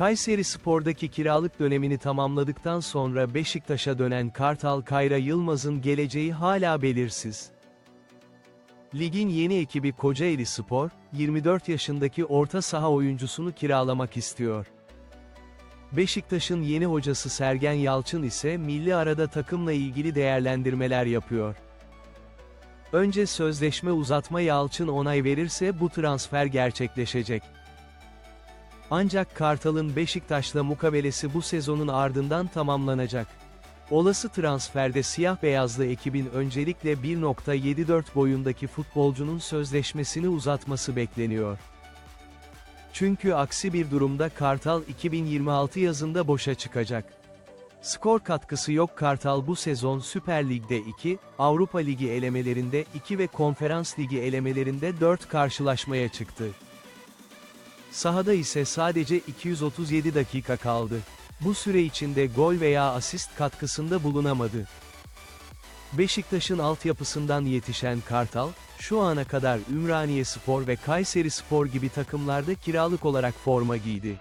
Kayseri Spor'daki kiralık dönemini tamamladıktan sonra Beşiktaş'a dönen Kartal Kayra Yılmaz'ın geleceği hala belirsiz. Ligin yeni ekibi Kocaeli Spor, 24 yaşındaki orta saha oyuncusunu kiralamak istiyor. Beşiktaş'ın yeni hocası Sergen Yalçın ise milli arada takımla ilgili değerlendirmeler yapıyor. Önce sözleşme uzatma Yalçın onay verirse bu transfer gerçekleşecek. Ancak Kartal'ın Beşiktaş'la mukabelesi bu sezonun ardından tamamlanacak. Olası transferde siyah beyazlı ekibin öncelikle 1.74 boyundaki futbolcunun sözleşmesini uzatması bekleniyor. Çünkü aksi bir durumda Kartal 2026 yazında boşa çıkacak. Skor katkısı yok Kartal bu sezon Süper Lig'de 2, Avrupa Ligi elemelerinde 2 ve Konferans Ligi elemelerinde 4 karşılaşmaya çıktı. Sahada ise sadece 237 dakika kaldı. Bu süre içinde gol veya asist katkısında bulunamadı. Beşiktaş'ın altyapısından yetişen Kartal, şu ana kadar Ümraniye Spor ve Kayseri Spor gibi takımlarda kiralık olarak forma giydi.